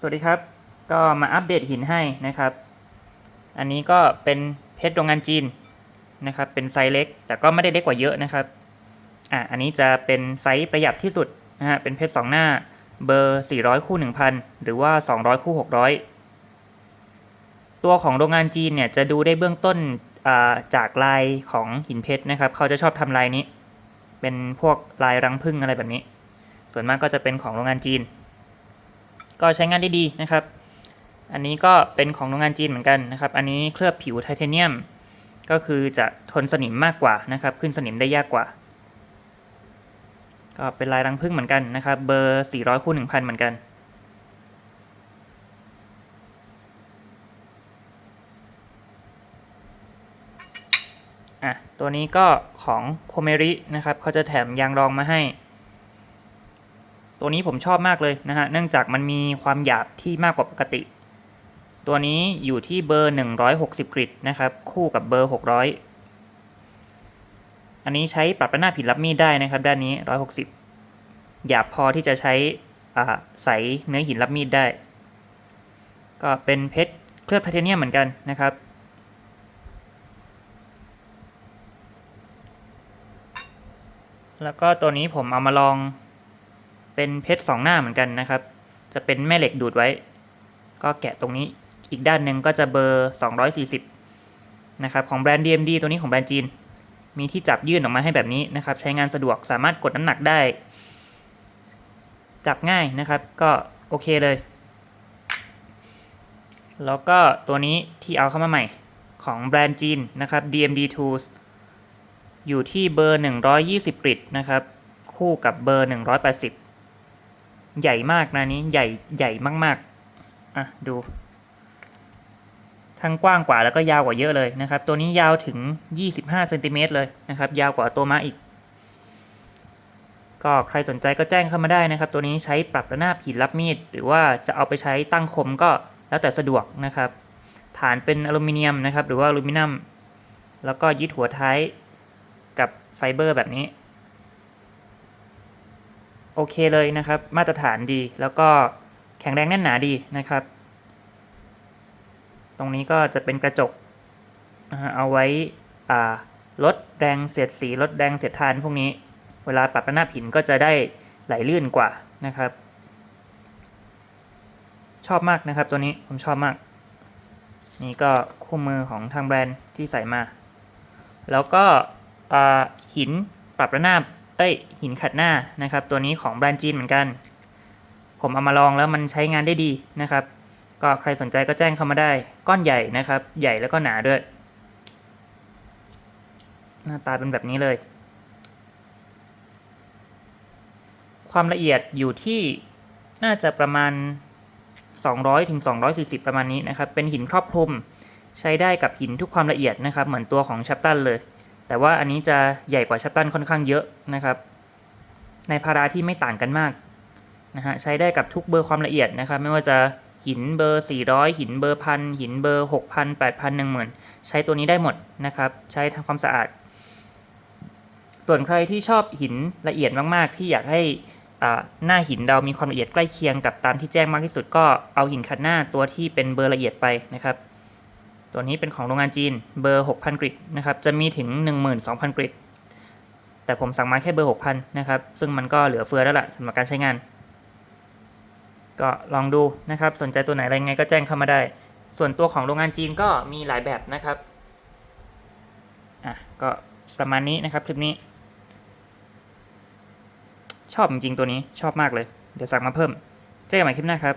สวัสดีครับ ก็มาอัปเดตหินให้นะครับ อันนี้ก็เป็นเพชรโรงงานจีนนะครับ เป็นไซส์เล็ก แต่ก็ไม่ได้เล็กกว่าเยอะนะครับ อะ อันนี้จะเป็นไซส์ประหยัดที่สุดนะฮะ เป็นเพชรสองหน้า เบอร์ 400 คู่ 1,000 หรือว่า 200 คู่ 600 ตัวของโรงงานจีนเนี่ยจะดูได้เบื้องต้นาจากลายของหินเพชรนะครับ เขาจะชอบทำลายนี้ เป็นพวกลายรังผึ้งอะไรแบบนี้ ส่วนมากก็จะเป็นของโรงงานจีน ก็ใช้งานได้ดีนะครับ อันนี้ก็เป็นของโรงงานจีนเหมือนกันนะครับ อันนี้เคลือบผิวไทเทเนียม ก็คือจะทนสนิมมากกว่านะครับ ขึ้นสนิมได้ยากกว่า ก็เป็นลายรังผึ้งเหมือนกันนะครับ เบอร์ 400คู่1,000 เหมือนกันอะตัวนี้ก็ของโคเมรินะครับเขาจะแถมยางรองมาให้ ตัวนี้ผมชอบมากเลยนะฮะ เนื่องจากมันมีความหยาบที่มากกว่าปกติ ตัวนี้อยู่ที่เบอร์ 160 กริดนะครับ คู่กับเบอร์ 600 อันนี้ใช้ปรับระนาบผิดรับมีดได้นะครับ ด้านนี้ 160 หยาบพอที่จะใช้ใสเนื้อหินรับมีดได้ ก็เป็นเพชรเคลือบไทเทเนียมเหมือนกันนะครับแล้วก็ตัวนี้ผมเอามาลอง เป็นเพชรสองหน้าเหมือนกันนะครับ จะเป็นแม่เหล็กดูดไว้ ก็แกะตรงนี้อีกด้านหนึ่งก็จะเบอร์ 240 นะครับ ของแบรนด์ DMD ตัวนี้ของแบรนด์จีน มีที่จับยื่นออกมาให้แบบนี้นะครับ ใช้งานสะดวกสามารถกดน้ำหนักได้ จับง่ายนะครับ ก็โอเคเลย แล้วก็ตัวนี้ที่เอาเข้ามาใหม่ของแบรนด์จีนนะครับ DMD Tools อยู่ที่เบอร์ 120กริดนะครับ คู่กับเบอร์ 180 ใหญ่มากนะนี้ใหญ่ใหญ่มากๆอะดู ทั้งกว้างกว่าแล้วก็ยาวกว่าเยอะเลยนะครับ ตัวนี้ยาวถึง 25เซนติเมตรเลยนะครับ ยาวกว่าตัวม้าอีก ก็ใครสนใจก็แจ้งเข้ามาได้นะครับ ตัวนี้ใช้ปรับระนาบหินรับมีด หรือว่าจะเอาไปใช้ตั้งคมก็แล้วแต่สะดวกนะครับ ฐานเป็นอลูมิเนียมนะครับ หรือว่าอลูมิเนียม แล้วก็ยึดหัวท้ายกับไฟเบอร์แบบนี้ โอเคเลยนะครับ มาตรฐานดี แล้วก็แข็งแรงแน่นหนาดีนะครับ ตรงนี้ก็จะเป็นกระจกเอาไว้ลดแรงเสียดสีลดแรงเสียดทานพวกนี้ เวลาปรับระนาบหินก็จะได้ไหลลื่นกว่านะครับ ชอบมากนะครับตัวนี้ผมชอบมาก นี่ก็คู่มือของทางแบรนด์ที่ใส่มา แล้วก็หินปรับระนาบ เอ้ย หินขัดหน้านะครับ ตัวนี้ของแบรนด์จีนเหมือนกัน ผมเอามาลองแล้วมันใช้งานได้ดีนะครับ ก็ใครสนใจก็แจ้งเข้ามาได้ ก้อนใหญ่นะครับ ใหญ่แล้วก็หนาด้วย หน้าตาเป็นแบบนี้เลย ความละเอียดอยู่ที่น่าจะประมาณ 200ถึง240 ประมาณนี้นะครับ เป็นหินครอบคลุม ใช้ได้กับหินทุกความละเอียดนะครับ เหมือนตัวของชัปตันเลย แต่ว่าอันนี้จะใหญ่กว่าชัปตันค่อนข้างเยอะนะครับ ในพาราที่ไม่ต่างกันมากนะฮะใช้ได้กับทุกเบอร์ความละเอียดนะครับ ไม่ว่าจะหินเบอร์ 400 หินเบอร์พันหินเบอร์ 6,000 8,000 10,000 ใช้ตัวนี้ได้หมดนะครับ ใช้ทำความสะอาด ส่วนใครที่ชอบหินละเอียดมาก ๆ ที่อยากให้อ่าหน้าหินเรามีความละเอียดใกล้เคียงกับตามที่แจ้งมากที่สุดก็เอาหินขัดหน้าตัวที่เป็นเบอร์ละเอียดไปนะครับ ตัวนี้เป็นของโรงงานจีนเบอร์ 6,000 กริดนะครับ จะมีถึง 12,000 กริด แต่ผมสั่งมาแค่เบอร์ 6,000 นะครับ ซึ่งมันก็เหลือเฟือแล้วล่ะสำหรับการใช้งาน ก็ลองดูนะครับ สนใจตัวไหนอะไรไงก็แจ้งเข้ามาได้ ส่วนตัวของโรงงานจีนก็มีหลายแบบนะครับ อะ ก็ประมาณนี้นะครับคลิปนี้ ชอบจริงๆตัวนี้ชอบมากเลย เดี๋ยวสั่งมาเพิ่ม เจอกันใหม่คลิปหน้าครับ